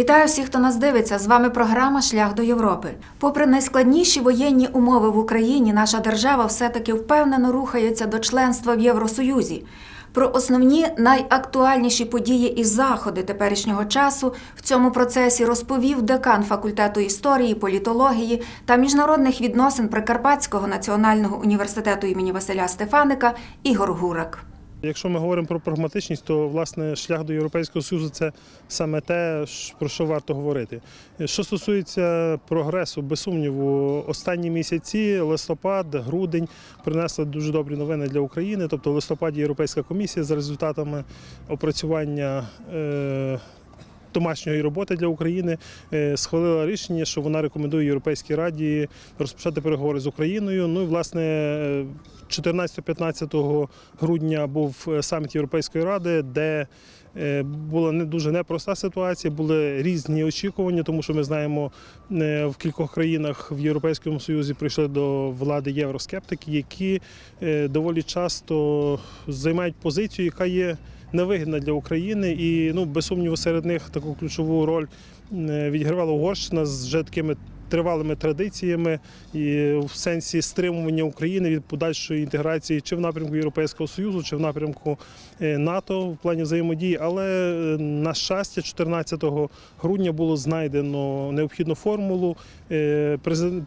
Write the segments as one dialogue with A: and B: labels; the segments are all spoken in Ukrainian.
A: Вітаю всіх, хто нас дивиться. З вами програма Шлях до Європи. Попри найскладніші воєнні умови в Україні, наша держава все-таки впевнено рухається до членства в Євросоюзі. Про основні найактуальніші події і заходи теперішнього часу в цьому процесі розповів декан факультету історії, політології та міжнародних відносин Прикарпатського національного університету імені Василя Стефаника Ігор Гурак.
B: Якщо ми говоримо про прагматичність, то власне шлях до Європейського Союзу це саме те, про що варто говорити. Що стосується прогресу, без сумніву, останні місяці, листопад, грудень принесли дуже добрі новини для України. Тобто, в листопаді Європейська комісія за результатами опрацювання. Е- Домашньої роботи для України е, схвалила рішення, що вона рекомендує Європейській раді розпочати переговори з Україною. Ну і власне е, 14-15 грудня був е, саміт Європейської ради, де е, була не дуже непроста ситуація, були різні очікування, тому що ми знаємо, е, в кількох країнах в Європейському Союзі прийшли до влади євроскептики, які доволі часто займають позицію, яка є невигідна для України, і ну без сумніву серед них таку ключову роль відігравала Угорщина з вже такими тривалими традиціями і в сенсі стримування України від подальшої інтеграції чи в напрямку Європейського Союзу, чи в напрямку е, НАТО в плані взаємодії. Але е, на щастя, 14 грудня було знайдено необхідну формулу. Е,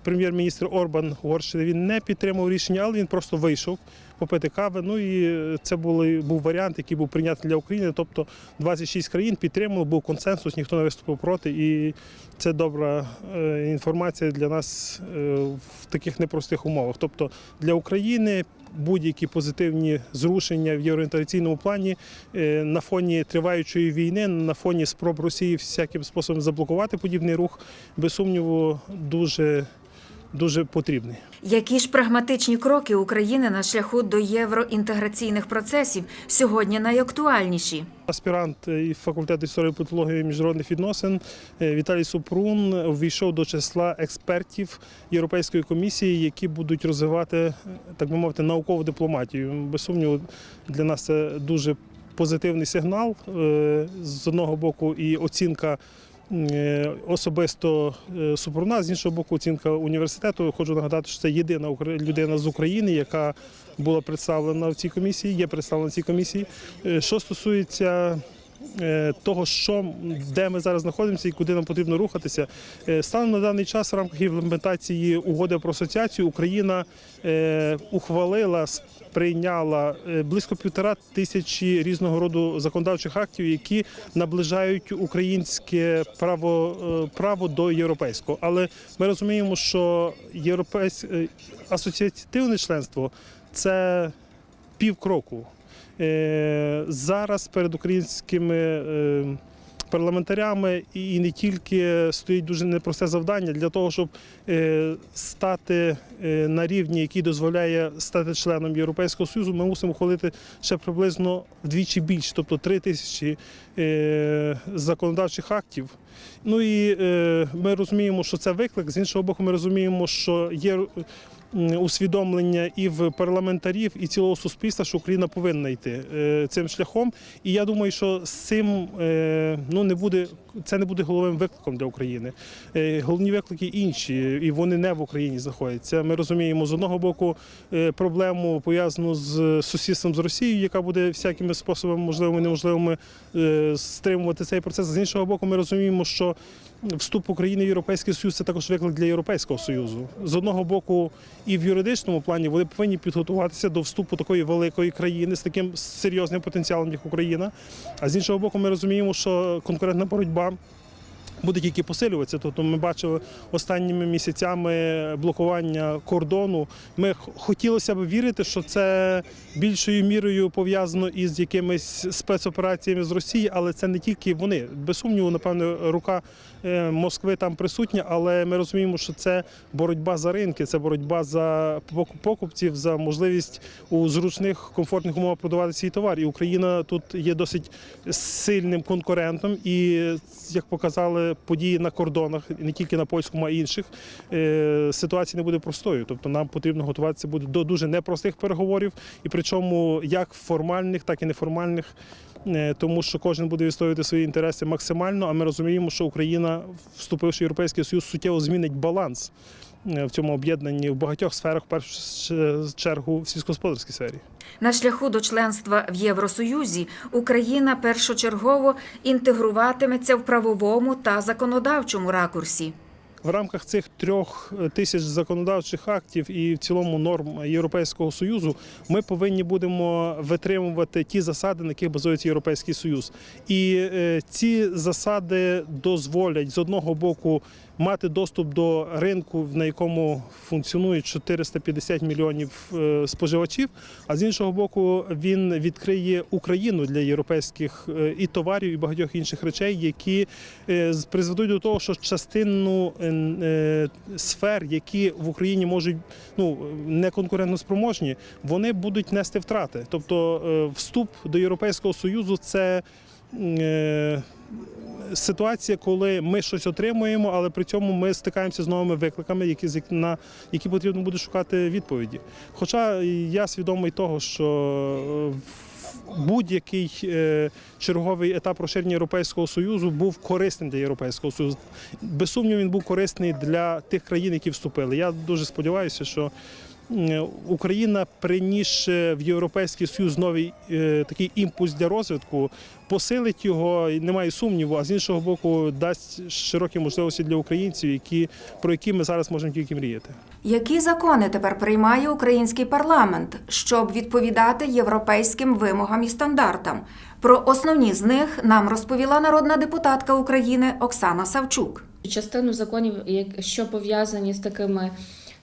B: Прем'єр-міністр Орбан Угорщини він не підтримав рішення, але він просто вийшов попити кави. Ну і це були, був варіант, який був прийнятний для України. Тобто 26 країн підтримали, був консенсус, ніхто не виступив проти. І це добра е, інформація для нас е, в таких непростих умовах. Тобто для України. Будь-які позитивні зрушення в євроінтеграційному плані е, на фоні триваючої війни, на фоні спроб Росії всяким способом заблокувати подібний рух, без сумніву, дуже, дуже потрібний.
A: Які ж прагматичні кроки України на шляху до євроінтеграційних процесів сьогодні найактуальніші?
B: Аспірант і факультету історії політології і міжнародних відносин е, Віталій Супрун увійшов до числа експертів Європейської комісії, які будуть розвивати, е, так би мовити, наукову дипломатію. Без сумніву, для нас це дуже позитивний сигнал е, з одного боку, і оцінка. Е, Особисто е, Супруна, з іншого боку, оцінка університету. Хочу нагадати, що це єдина людина з України, яка була представлена в цій комісії, є представлена в цій комісії. Е, Що стосується того, що де ми зараз знаходимося і куди нам потрібно рухатися, е, станом на даний час в рамках імплементації угоди про асоціацію Україна е, ухвалила. Прийняла е, близько півтора тисячі різного роду законодавчих актів, які наближають українське право, е, право до європейського. Але ми розуміємо, що європейське е, асоціативне членство це півкроку. Е, Зараз перед українськими е, парламентарями і не тільки стоїть дуже непросте завдання для того, щоб е, стати на рівні, який дозволяє стати членом Європейського Союзу, ми мусимо ухвалити ще приблизно вдвічі більше, тобто три тисячі законодавчих актів. Ну і ми розуміємо, що це виклик. З іншого боку, ми розуміємо, що є усвідомлення і в парламентарів, і цілого суспільства, що Україна повинна йти е, цим шляхом. І я думаю, що з цим е, ну не буде це не буде головним викликом для України. Е, Головні виклики інші, і вони не в Україні знаходяться. Ми розуміємо з одного боку проблему пов'язану з сусідством з Росією, яка буде всякими способами, можливими неможливими, стримувати цей процес. З іншого боку, ми розуміємо, що вступ України в Європейський Союз це також виклик для Європейського Союзу. З одного боку, і в юридичному плані вони повинні підготуватися до вступу такої великої країни з таким серйозним потенціалом, як Україна. А з іншого боку, ми розуміємо, що конкурентна боротьба. Буде тільки посилюватися. Тобто ми бачили останніми місяцями блокування кордону. Ми хотілося б вірити, що це більшою мірою пов'язано із якимись спецопераціями з Росії, але це не тільки вони. Без сумніву, напевно, рука е, Москви там присутня, але ми розуміємо, що це боротьба за ринки, це боротьба за покупців, за можливість у зручних комфортних умовах продавати свій товар. І Україна тут є досить сильним конкурентом. І як показали події на кордонах, не тільки на польському, а й інших, е, ситуація не буде простою. Тобто нам потрібно готуватися буде до дуже непростих переговорів, і причому як формальних, так і неформальних. е, тому що кожен буде відстоювати свої інтереси максимально. А ми розуміємо, що Україна, вступивши в Європейський Союз, суттєво змінить баланс в цьому об'єднанні в багатьох сферах, в першу чергу в сільськогосподарській сфері.
A: На шляху до членства в Євросоюзі Україна першочергово інтегруватиметься в правовому та законодавчому ракурсі.
B: В рамках цих трьох е, тисяч законодавчих актів і в цілому норм Європейського союзу ми повинні будемо витримувати ті засади, на яких базується Європейський Союз. І е, ці засади дозволять з одного боку мати доступ до ринку, на якому функціонує 450 мільйонів е, споживачів. А з іншого боку, він відкриє Україну для європейських е, і товарів, і багатьох інших речей, які е, призведуть до того, що частину сфер, які в Україні можуть ну не конкурентоспроможні, вони будуть нести втрати. Тобто вступ до Європейського союзу це. Ситуація, коли ми щось отримуємо, але при цьому ми стикаємося з новими викликами, які на які потрібно буде шукати відповіді. Хоча я свідомий того, що е, будь-який е, черговий етап розширення Європейського Союзу був корисним для Європейського Союзу. Без сумніву, він був корисний для тих країн, які вступили. Я дуже сподіваюся, що Україна, принісши в Європейський Союз новий е, такий імпульс для розвитку, посилить його, немає сумніву, а з іншого боку, дасть широкі можливості для українців, які, про які ми зараз можемо тільки мріяти.
A: Які закони тепер приймає український парламент, щоб відповідати європейським вимогам і стандартам? Про основні з них нам розповіла народна депутатка України Оксана Савчук.
C: Частину законів, як- що пов'язані з такими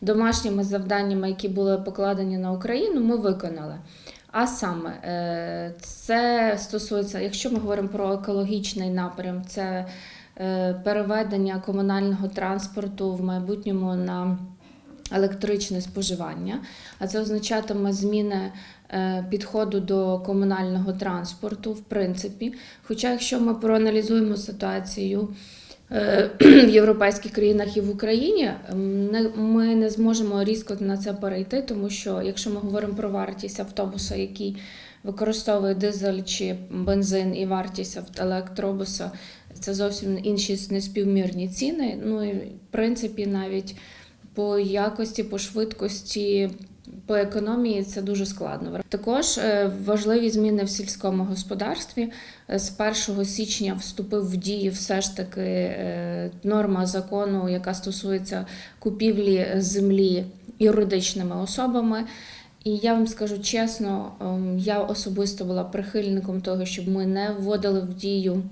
C: домашніми завданнями, які були покладені на Україну, ми виконали. А саме е, це стосується, якщо ми говоримо про екологічний напрям, це е, переведення комунального транспорту в майбутньому на електричне споживання, а це означатиме зміни е, підходу до комунального транспорту, в принципі. Хоча, якщо ми проаналізуємо ситуацію в європейських країнах і в Україні, ми не зможемо різко на це перейти, тому що якщо ми говоримо про вартість автобуса, який використовує дизель чи бензин, і вартість електробуса, це зовсім інші неспівмірні ціни. Ну і в принципі навіть по якості, по швидкості, по економії це дуже складно. Також е, важливі зміни в сільському господарстві. Е, З 1 січня вступив в дію все ж таки е, норма закону, яка стосується купівлі землі юридичними особами. І я вам скажу чесно, ем, я особисто була прихильником того, щоб ми не вводили в дію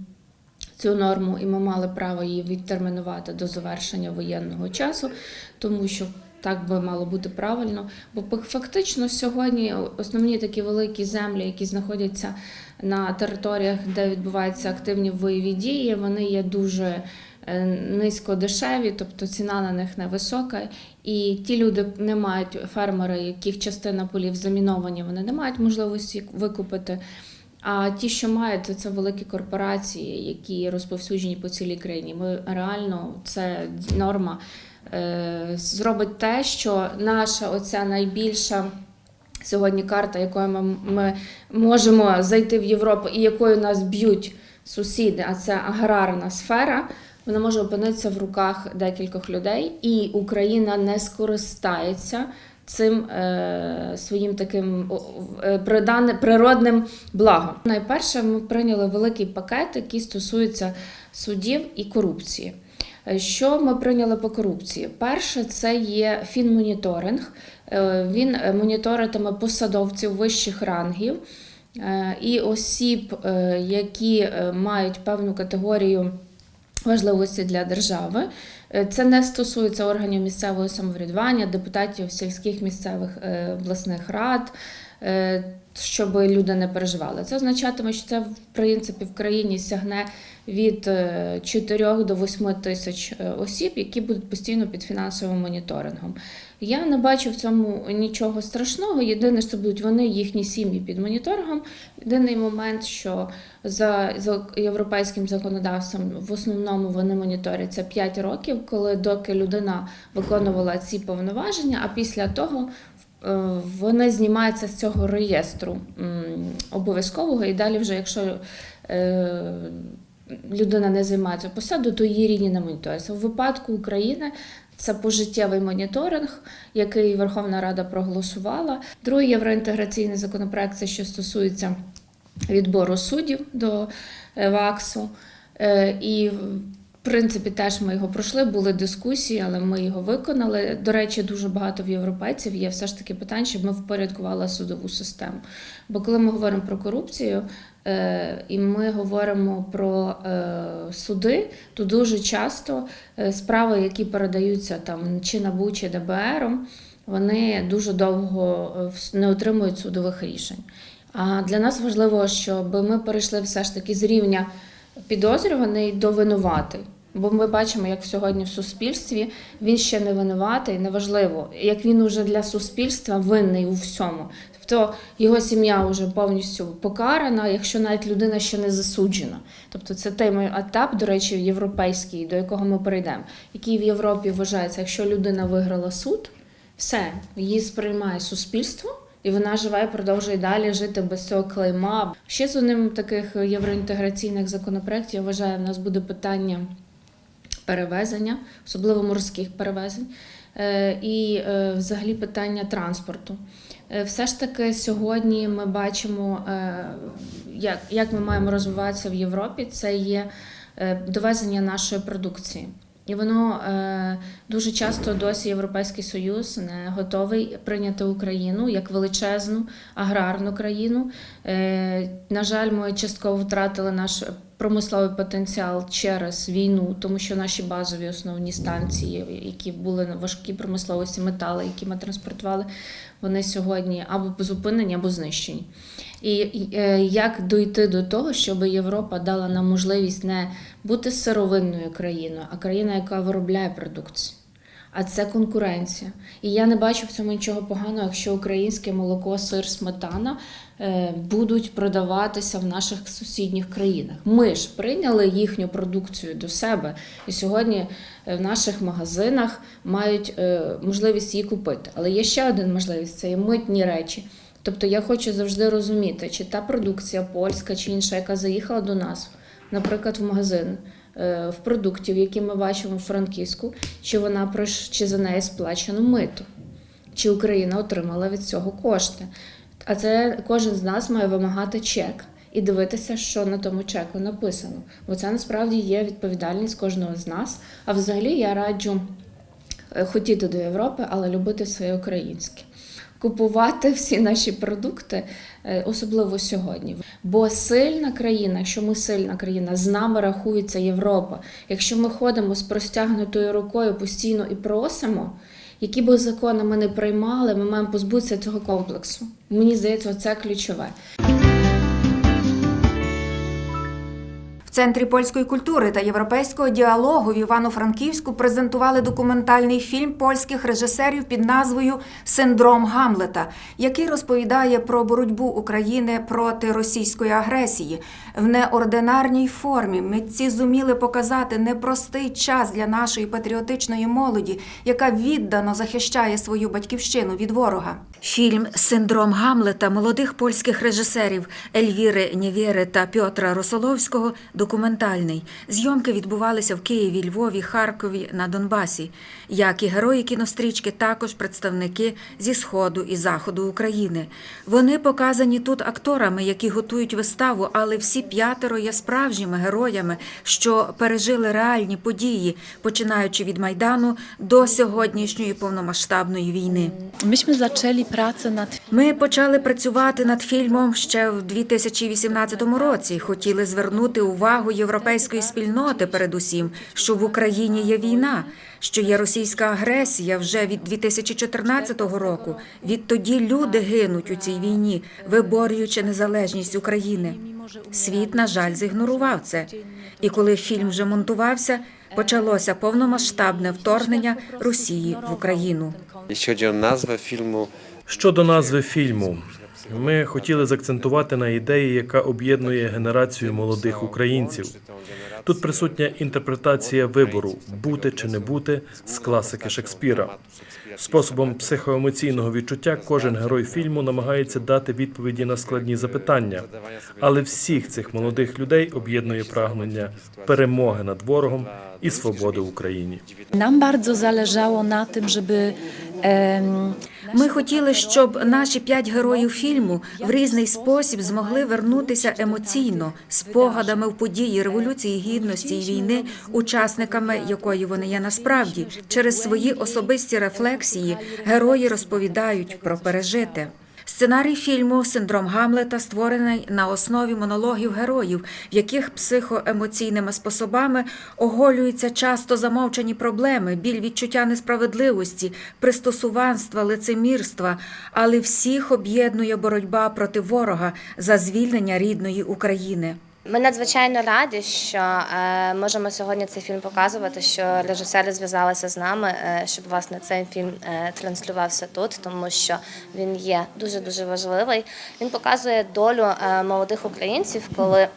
C: цю норму, і ми мали право її відтермінувати до завершення воєнного часу, тому що так би мало бути правильно. Бо фактично сьогодні основні такі великі землі, які знаходяться на територіях, де відбуваються активні бойові дії, вони є дуже е, низько дешеві, тобто ціна на них невисока. І ті люди не мають фермери, яких частина полів заміновані, вони не мають можливості викупити. А ті, що мають, це великі корпорації, які розповсюджені по цілій країні. Ми реально це норма зробить те, що наша оця найбільша сьогодні карта, якою ми, ми можемо зайти в Європу і якою нас б'ють сусіди, а це аграрна сфера. Вона може опинитися в руках декількох людей, і Україна не скористається цим е, своїм таким е, природним благом. Найперше, ми прийняли великий пакет, який стосується судів і корупції. Е, Що ми прийняли по корупції? Перше, це є фінмоніторинг. Е, Він е, моніторитиме посадовців вищих рангів і осіб, які мають певну категорію важливості для держави. Це не стосується органів місцевого самоврядування, депутатів сільських місцевих обласних рад, щоб люди не переживали. Це означатиме, що це в принципі в країні сягне від 4 до 8 тисяч е, осіб, які будуть постійно під фінансовим моніторингом. Я не бачу в цьому нічого страшного. Єдине, що будуть вони, їхні сім'ї під моніторингом. Єдиний момент, що за європейським законодавством в основному вони моніторяться 5 років, коли доки людина виконувала ці повноваження, а після того е, вони знімаються з цього реєстру обов'язкового, і далі, вже якщо е, людина не займається посадою, то її рідні не моніторяться. У випадку України це пожиттєвий моніторинг, який Верховна Рада проголосувала. Другий євроінтеграційний законопроект, це що стосується відбору суддів до е, ВАКСу. І принципі теж ми його пройшли, були дискусії, але ми його виконали. До речі, дуже багато в європейців є все ж таки питань, щоб ми впорядкували судову систему. Бо коли ми говоримо про корупцію е, і ми говоримо про е, суди, то дуже часто е, справи, які передаються там чи НАБУ, чи ДБРом, вони дуже довго не отримують судових рішень. А для нас важливо, щоб ми перейшли все ж таки з рівня підозрюваний до винуватий. Бо ми бачимо, як сьогодні в суспільстві він ще не винуватий, неважливо, як він уже для суспільства винний у всьому. Тобто його сім'я вже повністю покарана, якщо навіть людина ще не засуджена. Тобто це той етап, до речі, європейський, до якого ми перейдемо, який в Європі вважається, якщо людина виграла суд, все, її сприймає суспільство. І вона живе продовжує далі жити без цього клейма. Ще з одним таких євроінтеграційних законопроєктів, я вважаю, в нас буде питання перевезення, особливо морських перевезень, е, і е, взагалі питання транспорту. Е, Все ж таки сьогодні ми бачимо, як, як ми маємо розвиватися в Європі. Це є довезення нашої продукції. І воно дуже часто досі Європейський Союз не готовий прийняти Україну як величезну аграрну країну. На жаль, ми частково втратили наш промисловий потенціал через війну, тому що наші базові основні станції, які були на важкій промисловості, метали, які ми транспортували, вони сьогодні або зупинені, або знищені. І і, е, як дойти до того, щоб Європа дала нам можливість не бути сировинною країною, а країна, яка виробляє продукцію. А це конкуренція. І я не бачу в цьому нічого поганого, якщо українське молоко, сир, сметана е, будуть продаватися в наших сусідніх країнах. Ми ж прийняли їхню продукцію до себе, і сьогодні е, в наших магазинах мають е, можливість її купити. Але є ще один можливість це є митні речі. Тобто я хочу завжди розуміти, чи та продукція польська чи інша, яка заїхала до нас, наприклад, в магазин в продуктів, які ми бачимо в Франківську, чи вона чи за неї сплачено мито, чи Україна отримала від цього кошти. А це кожен з нас має вимагати чек і дивитися, що на тому чеку написано. Бо це насправді є відповідальність кожного з нас. А взагалі я раджу е, хотіти до Європи, але любити своє українське. Купувати всі наші продукти, е, особливо сьогодні. Бо сильна країна, якщо ми сильна країна, з нами рахується Європа. Якщо ми ходимо з простягнутою рукою постійно і просимо, які б закони ми не приймали, ми маємо позбутися цього комплексу. Мені здається, це ключове.
A: В центрі польської культури та європейського діалогу в Івано-Франківську презентували документальний фільм польських режисерів під назвою Синдром Гамлета, який розповідає про боротьбу України проти російської агресії. В неординарній формі митці зуміли показати непростий час для нашої патріотичної молоді, яка віддано захищає свою батьківщину від ворога. Фільм Синдром Гамлета молодих польських режисерів Ельвіри Нєвєри та Пьотра Росоловського документальний. Зйомки відбувалися в Києві, Львові, Харкові на Донбасі. Як і герої кінострічки, також представники зі сходу і заходу України. Вони показані тут акторами, які готують виставу, але всі п'ятеро є справжніми героями, що пережили реальні події, починаючи від майдану до сьогоднішньої повномасштабної війни. Ми почали працювати над фільмом ще в 2018 році. Хотіли звернути увагу європейської спільноти, передусім, що в Україні є війна, що є російська агресія вже від 2014 року. Відтоді люди гинуть у цій війні, виборюючи незалежність України. Світ, на жаль, зігнорував це. І коли фільм вже монтувався, почалося повномасштабне вторгнення Росії в Україну.
D: O nazwę filmu,
E: Щодо назви фільму,
D: Ми хотіли закцентувати на ідеї, яка об'єднує генерацію молодих українців. Тут присутня інтерпретація вибору бути чи не бути з класики Шекспіра. Способом психоемоційного відчуття кожен герой фільму намагається дати відповіді на складні запитання, але всіх цих молодих людей об'єднує прагнення перемоги над ворогом і свободи в Україні.
F: Nam bardzo zależało na tym, żeby em,
A: Ми хотіли, щоб наші п'ять героїв фільму в різний спосіб змогли вернутися емоційно спогадами в події революції гідності і війни, учасниками якої вони є насправді. Через свої особисті рефлексії герої розповідають про пережите. Сценарій фільму Синдром Гамлета створений на основі монологів героїв, в яких психоемоційними способами оголюються часто замовчані проблеми, біль відчуття несправедливості, пристосуванства, лицемірства, але всіх об'єднує боротьба проти ворога за звільнення рідної України.
E: Ми надзвичайно раді, що е, можемо сьогодні цей фільм показувати, що режисери зв'язалися з нами, е, щоб власне цей фільм е, транслювався тут, тому що він є дуже дуже важливий. Він показує долю молодих українців, коли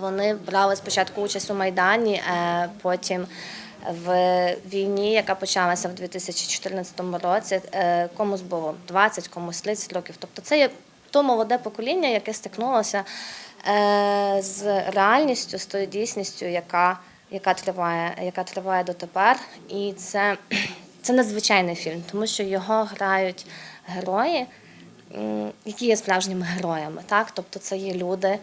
E: вони брали спочатку участь у майдані, потім. В війні, яка почалася в 2014 році, комусь було 20, комусь 30 років. Тобто це є то молоде покоління, яке стикнулося з реальністю, з тою дійсністю, яка, яка, триває, яка триває дотепер. І це, це надзвичайний фільм, тому що його грають герої, які є справжніми героями. Так? Тобто це є люди,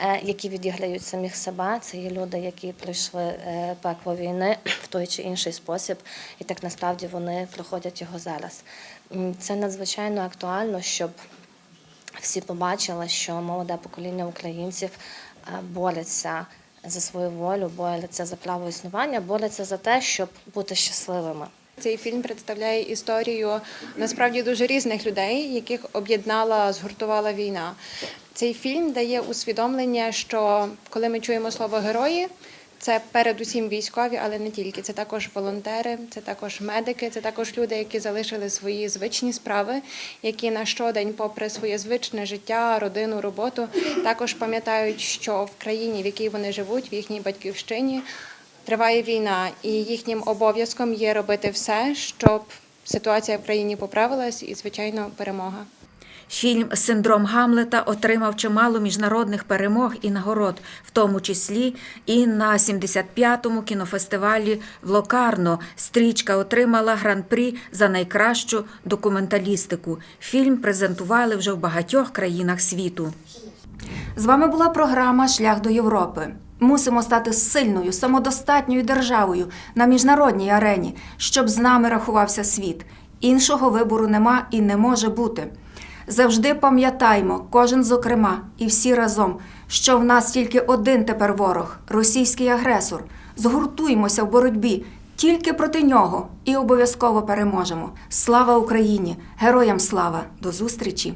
E: е, які відіграють самих себе, це є люди, які пройшли е, пекло війни в той чи інший спосіб, і так насправді вони проходять його зараз. Це надзвичайно актуально, щоб всі побачили, що молоде покоління українців е, бореться за свою волю, бореться за право існування, бореться за те, щоб бути щасливими.
G: Цей фільм представляє історію насправді дуже різних людей, яких об'єднала, згуртувала війна. Цей фільм дає усвідомлення, що коли ми чуємо слово герої, це передусім військові, але не тільки. Це також волонтери, це також медики, це також люди, які залишили свої звичні справи, які на щодень, попри своє звичне життя, родину, роботу, також пам'ятають, що в країні, в якій вони живуть, в їхній батьківщині, Триває війна, і їхнім обов'язком є робити все, щоб ситуація в країні поправилась, і звичайно, перемога.
A: Фільм Синдром Гамлета отримав чимало міжнародних перемог і нагород, в тому числі і на 75-му кінофестивалі в Локарно. Стрічка отримала гран-прі за найкращу документалістику. Фільм презентували вже в багатьох країнах світу. З вами була програма Шлях до Європи. Мусимо стати сильною, самодостатньою державою на міжнародній арені, щоб з нами рахувався світ. Іншого вибору нема і не може бути. Завжди пам'ятаймо, кожен зокрема, і всі разом, що в нас тільки один тепер ворог російський агресор. Згуртуймося в боротьбі тільки проти нього і обов'язково переможемо. Слава Україні! Героям слава! До зустрічі!